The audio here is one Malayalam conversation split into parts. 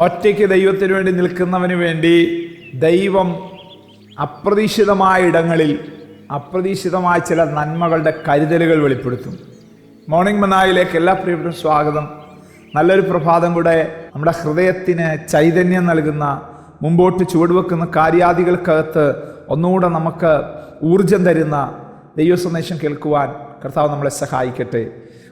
ഒറ്റയ്ക്ക് ദൈവത്തിന് വേണ്ടി നിൽക്കുന്നവന് വേണ്ടി ദൈവം അപ്രതീക്ഷിതമായ ഇടങ്ങളിൽ അപ്രതീക്ഷിതമായ ചില നന്മകളുടെ കരുതലുകൾ വെളിപ്പെടുത്തും. മോർണിംഗ് മനായിലേക്ക് എല്ലാ പ്രിയപ്പെട്ട സ്വാഗതം. നല്ലൊരു പ്രഭാതം കൂടെ നമ്മുടെ ഹൃദയത്തിന് ചൈതന്യം നൽകുന്ന മുമ്പോട്ട് ചുവടുവെക്കുന്ന കാര്യാദികൾക്കകത്ത് ഒന്നുകൂടെ നമുക്ക് ഊർജം തരുന്ന ദൈവ സന്ദേശം കേൾക്കുവാൻ കർത്താവ് നമ്മളെ സഹായിക്കട്ടെ.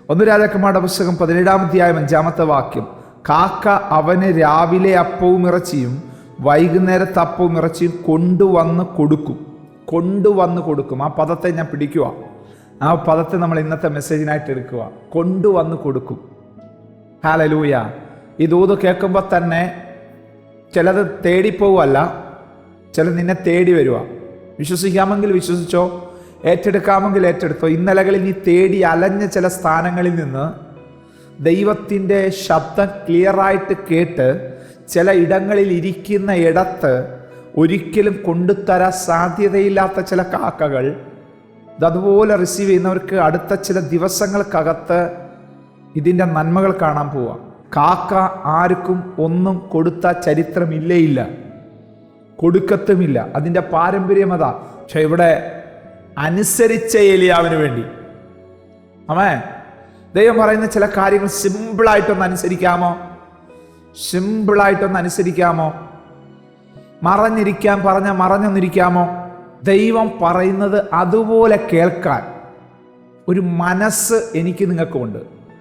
ഒന്ന് രാജാക്കന്മാരുടെ പുസ്തകം പതിനേഴാം അധ്യായം അഞ്ചാമത്തെ വാക്യം. കാക്ക അവന് രാവിലെ അപ്പവും ഇറച്ചിയും വൈകുന്നേരത്തെ അപ്പവും ഇറച്ചിയും കൊണ്ടുവന്ന് കൊടുക്കും. കൊണ്ടുവന്ന് കൊടുക്കും. ആ പദത്തെ ഞാൻ പിടിക്കുക. ആ പദത്തെ നമ്മൾ ഇന്നത്തെ മെസ്സേജിനായിട്ട് എടുക്കുക. കൊണ്ടുവന്ന് കൊടുക്കും. ഹാലലൂയ ഈ ദൂത് കേൾക്കുമ്പോൾ തന്നെ ചിലത് തേടിപ്പോവല്ല ചില നിന്നെ തേടി വരുക വിശ്വസിക്കാമെങ്കിൽ വിശ്വസിച്ചോ ഏറ്റെടുക്കാമെങ്കിൽ ഏറ്റെടുത്തോ. ഇന്നലകളിൽ നീ തേടി അലഞ്ഞ ചില സ്ഥാനങ്ങളിൽ നിന്ന് ദൈവത്തിന്റെ ശബ്ദം ക്ലിയറായിട്ട് കേട്ട് ചില ഇടങ്ങളിൽ ഇരിക്കുന്ന ഇടത്ത് ഒരിക്കലും കൊണ്ടുതരാൻ സാധ്യതയില്ലാത്ത ചില കാക്കകൾ അതുപോലെ റിസീവ് ചെയ്യുന്നവർക്ക് അടുത്ത ചില ദിവസങ്ങൾക്കകത്ത് ഇതിന്റെ നന്മകൾ കാണാൻ പോവാം. കാക്ക ആർക്കും ഒന്നും കൊടുത്ത ചരിത്രമില്ലേ ഇല്ല കൊടുക്കത്തുമില്ല. അതിന്റെ പാരമ്പര്യം അതാ. പക്ഷെ ഇവിടെ അനുസരിച്ച ഏലിയാവിന് വേണ്ടി. അമേ ദൈവം പറയുന്ന ചില കാര്യങ്ങൾ സിമ്പിളായിട്ടൊന്ന് അനുസരിക്കാമോ? സിമ്പിളായിട്ടൊന്ന് അനുസരിക്കാമോ? മറഞ്ഞിരിക്കാൻ പറഞ്ഞ മറഞ്ഞൊന്നിരിക്കാമോ? ദൈവം പറയുന്നത് അതുപോലെ കേൾക്കാൻ ഒരു മനസ്സ് എനിക്ക് നിങ്ങൾക്കുമുണ്ട്.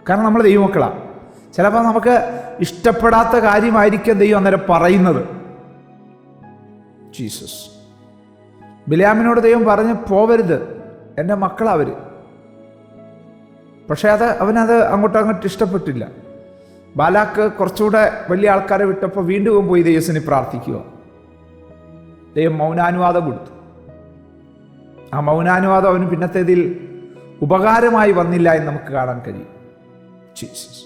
കാരണം നമ്മൾ ദൈവമക്കളാണ് ചിലപ്പോൾ നമുക്ക് ഇഷ്ടപ്പെടാത്ത കാര്യമായിരിക്കും ദൈവം അന്നേരം പറയുന്നത്. ജീസസ്. ബിലാമിനോട് ദൈവം പറഞ്ഞ് പോവരുത്. എന്റെ മക്കളവർ പക്ഷേ അത് അവനത് അങ്ങോട്ടും അങ്ങോട്ട് ഇഷ്ടപ്പെട്ടില്ല. ബാലാക്ക് കുറച്ചുകൂടെ വലിയ ആൾക്കാരെ വിട്ടപ്പോൾ വീണ്ടും പോയി ദൈവസിനെ പ്രാർത്ഥിക്കുക. ദൈവം മൗനാനുവാദം കൊടുത്തു. ആ മൗനാനുവാദം അവന് പിന്നത്തേതിൽ ഉപകാരമായി വന്നില്ല എന്ന് നമുക്ക് കാണാൻ കഴിയും. ജീസസ്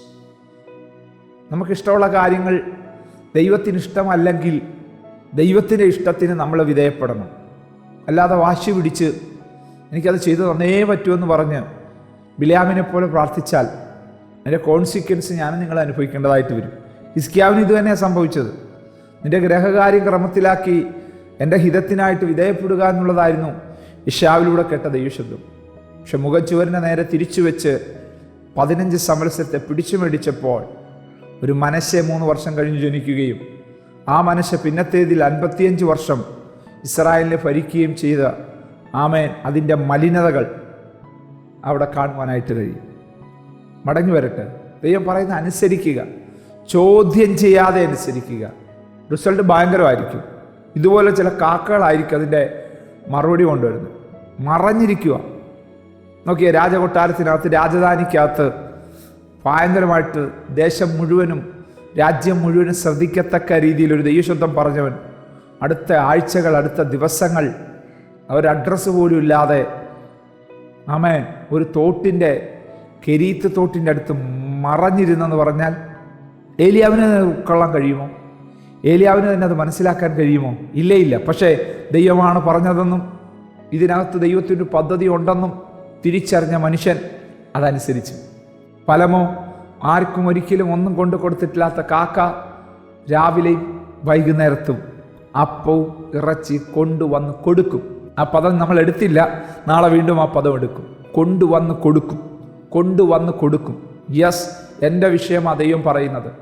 നമുക്കിഷ്ടമുള്ള കാര്യങ്ങൾ ദൈവത്തിന് ഇഷ്ടമല്ലെങ്കിൽ ദൈവത്തിന്റെ ഇഷ്ടത്തിന് നമ്മൾ വിധേയപ്പെടണം. അല്ലാതെ വാശി പിടിച്ച് എനിക്കത് ചെയ്തു തന്നേ പറ്റുമെന്ന് പറഞ്ഞ് ബിലാമിനെ പോലെ പ്രാർത്ഥിച്ചാൽ അതിന്റെ കോൺസിക്വൻസ് ഞാനും നിങ്ങൾ അനുഭവിക്കേണ്ടതായിട്ട് വരും. ഹിസ്കിയാവിന് ഇത് തന്നെയാണ് സംഭവിച്ചത്. നിന്റെ ഗ്രഹകാര്യം ക്രമത്തിലാക്കി എന്റെ ഹിതത്തിനായിട്ട് വിധേയപ്പെടുക എന്നുള്ളതായിരുന്നു ഇഷാവിലൂടെ കേട്ട ദൈവശബ്ദം. പക്ഷെ മുഖച്ചുവരിനെ നേരെ തിരിച്ചു വെച്ച് പതിനഞ്ച് സമരസത്തെ പിടിച്ചു മേടിച്ചപ്പോൾ ഒരു മനസ്സെ മൂന്ന് വർഷം കഴിഞ്ഞ് ജനിക്കുകയും ആ മനസ്സ് പിന്നത്തേതിൽ അൻപത്തിയഞ്ച് വർഷം ഇസ്രായേലിനെ ഭരിക്കുകയും ചെയ്ത ആമേൻ അതിന്റെ മലിനതകൾ അവിടെ കാണുവാനായിട്ട് കഴിയും. മടങ്ങി വരട്ടെ. ദൈവം പറയുന്ന അനുസരിക്കുക. ചോദ്യം ചെയ്യാതെ അനുസരിക്കുക. റിസൾട്ട് ഭയങ്കരമായിരിക്കും. ഇതുപോലെ ചില കാക്കകളായിരിക്കും അതിന്റെ മറുപടി കൊണ്ടുവരുന്നത്. മറഞ്ഞിരിക്കുക. നോക്കിയ രാജകൊട്ടാരത്തിനകത്ത് രാജധാനിക്കകത്ത് ഭയങ്കരമായിട്ട് ദേശം മുഴുവനും രാജ്യം മുഴുവനും ശ്രദ്ധിക്കത്തക്ക രീതിയിൽ ഒരു ദൈവശബ്ദം പറഞ്ഞവൻ അടുത്ത ആഴ്ചകൾ അടുത്ത ദിവസങ്ങൾ അവർ അഡ്രസ്സ് പോലും ഇല്ലാതെ ആമേ ഒരു തോട്ടിന്റെ കെരീത്ത് തോട്ടിന്റെ അടുത്ത് മറഞ്ഞിരുന്നെന്ന് പറഞ്ഞാൽ ഏലിയാവിന് ഉൾക്കൊള്ളാൻ കഴിയുമോ? ഏലിയാവിന് തന്നെ അത് മനസ്സിലാക്കാൻ കഴിയുമോ? ഇല്ലേ ഇല്ല. പക്ഷേ ദൈവമാണ് പറഞ്ഞതെന്നും ഇതിനകത്ത് ദൈവത്തിന്റെ പദ്ധതി ഉണ്ടെന്നും തിരിച്ചറിഞ്ഞ മനുഷ്യൻ അതനുസരിച്ച്. ഫലമോ ആർക്കും ഒരിക്കലും ഒന്നും കൊണ്ടു കൊടുത്തിട്ടില്ലാത്ത കാക്ക രാവിലെയും വൈകുന്നേരത്തും അപ്പവും ഇറച്ചി കൊണ്ടുവന്ന് കൊടുക്കും. ആ പദം നമ്മൾ എടുത്തില്ല. നാളെ വീണ്ടും ആ പദം എടുക്കും. കൊണ്ടുവന്ന് കൊടുക്കും. കൊണ്ടുവന്ന് കൊടുക്കും. യെസ് എന്റെ വിഷയം അതേയും പറയുന്നത്.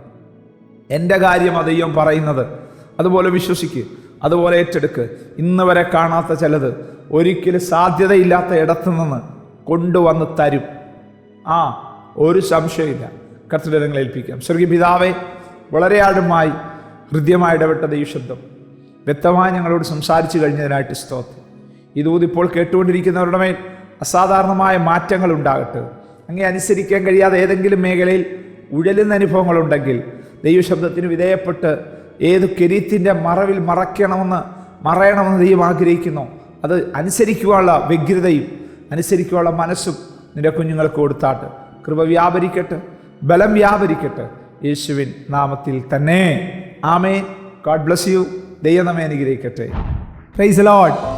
എന്റെ കാര്യം അതേയും പറയുന്നത്. അതുപോലെ വിശ്വസിക്ക്. അതുപോലെ ഏറ്റെടുക്ക്. ഇന്ന് വരെ കാണാത്ത ചിലത് ഒരിക്കലും സാധ്യതയില്ലാത്ത ഇടത്തു നിന്ന് കൊണ്ടുവന്ന് തരും. ആ ഒരു സംശയമില്ല. കർത്തൃടങ്ങളെ ഏൽപ്പിക്കാം. സ്വർഗീയ പിതാവെ വളരെ ആഴമായി ഹൃദ്യമായി ഇടപെട്ട ദൈവശബ്ദം വ്യക്തമായി ഞങ്ങളോട് സംസാരിച്ചു കഴിഞ്ഞതിനായിട്ട് സ്തോത്രം. ഇതൂത് ഇപ്പോൾ കേട്ടുകൊണ്ടിരിക്കുന്നവരുടെ മേൽ അസാധാരണമായ മാറ്റങ്ങൾ ഉണ്ടാകട്ടെ. അങ്ങനെ അനുസരിക്കാൻ കഴിയാതെ ഏതെങ്കിലും മേഖലയിൽ ഉഴലുന്ന അനുഭവങ്ങളുണ്ടെങ്കിൽ ദൈവശബ്ദത്തിന് വിധേയപ്പെട്ട് ഏത് കെരീത്തിന്റെ മറവിൽ മറയ്ക്കണമെന്ന് മറയണമെന്ന് ദൈവം ആഗ്രഹിക്കുന്നു. അത് അനുസരിക്കുവാനുള്ള വ്യഗ്രതയും അനുസരിക്കുവാനുള്ള മനസ്സും നിന്റെ കുഞ്ഞുങ്ങൾക്ക് കൊടുത്താട്ട്. കൃപ വ്യാപരിക്കട്ടെ ബലം വ്യാപരിക്കട്ടെ. യേശുവിൻ നാമത്തിൽ തന്നെ. ആമേൻ. ഗോഡ് ബ്ലസ് യു ദൈവം നമ്മെ അനുഗ്രഹിക്കട്ടെ. Praise load